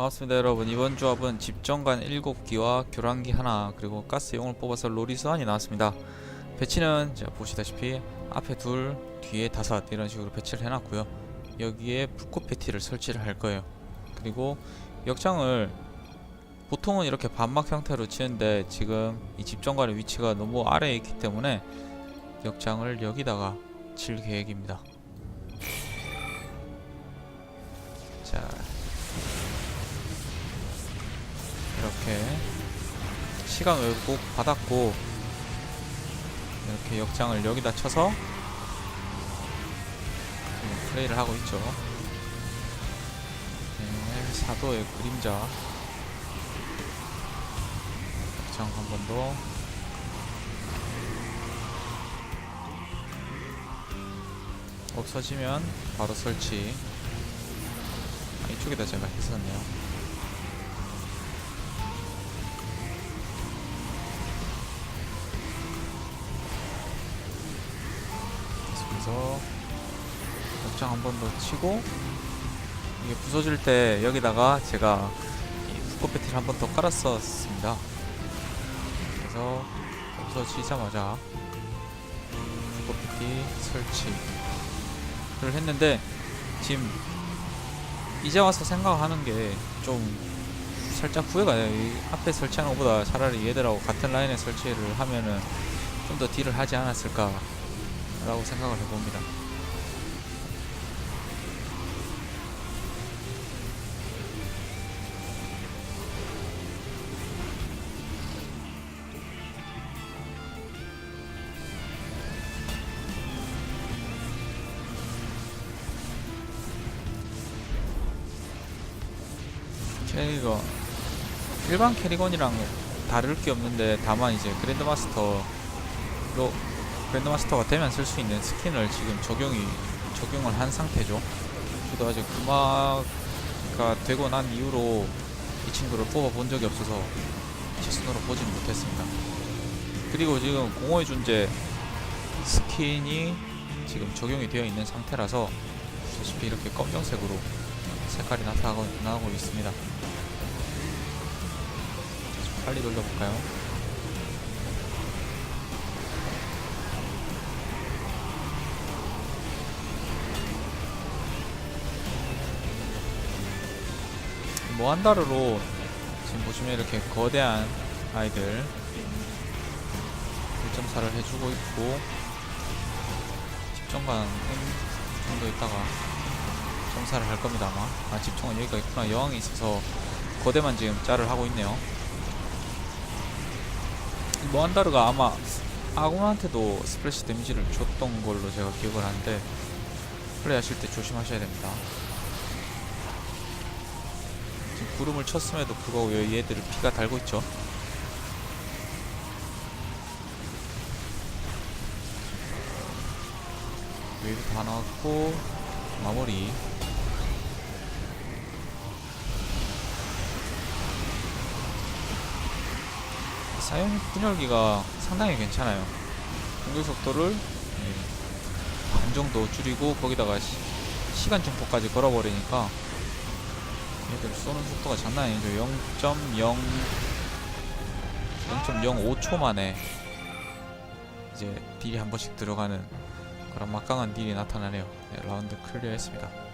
반갑습니다 여러분. 이번 조합은 집정관 7기와 교란기 하나 그리고 가스용을 뽑아서 로리스환이 나왔습니다. 배치는 자 보시다시피 앞에 둘 뒤에 다섯 이런 식으로 배치를 해놨고요. 여기에 불꽃 패티를 설치를 할 거예요. 그리고 역장을 보통은 이렇게 반막 형태로 치는데 지금 이 집정관의 위치가 너무 아래에 있기 때문에 역장을 여기다가 칠 계획입니다 시간 왜곡 받았고 이렇게 역장을 여기다 쳐서 플레이를 하고 있죠. 네, 사도의 그림자 역장 한 번 더. 없어지면 바로 설치. 아, 이쪽에다 제가 했었네요. 계속해서 역장 한 번 더 치고 이게 부서질 때 여기다가 제가 배틀 한번 더 깔았었습니다. 그래서 부서지자마자 배틀 설치를 했는데 지금 이제 와서 생각하는 게 좀 살짝 후회가 돼요. 이 앞에 설치하는 것보다 차라리 얘들하고 같은 라인에 설치를 하면은 좀 더 딜을 하지 않았을까 라고 생각을 해봅니다. 캐리건 일반 캐리건이랑 다를 게 없는데 다만 이제 그랜드마스터로 그 랜드마스터가 되면 쓸 수 있는 스킨을 지금 적용이 적용을 한 상태죠. 저도 아직 구마가 되고 난 이후로 이 친구를 뽑아본 적이 없어서 제 손으로 보지는 못했습니다. 그리고 지금 공허의 존재 스킨이 지금 적용이 되어 있는 상태라서 보시다시피 이렇게 검정색으로 색깔이 나타나고, 있습니다. 좀 빨리 돌려볼까요? 모한다르로 지금 보시면 이렇게 거대한 아이들 1.4를 해주고 있고 집정관 정도 있다가 점사를 할 겁니다 아마. 아 집정관 여기가 있구나. 여왕이 있어서 거대만 지금 짤을 하고 있네요. 이 모한다르가 아마 아군한테도 스플래시 데미지를 줬던 걸로 제가 기억을 하는데 플레이하실 때 조심하셔야 됩니다 구름을 쳤음에도 불구하고 얘들을 피가 달고 있죠. 웨이브 다 나왔고 마무리. 사용 분열기가 상당히 괜찮아요. 공격 속도를 예, 반 정도 줄이고 거기다가 시, 시간 증폭까지 걸어버리니까 얘들 쏘는 속도가 장난 아니죠. 0.0 0.05초 만에 이제 딜이 한 번씩 들어가는 그런 막강한 딜이 나타나네요. 네, 라운드 클리어 했습니다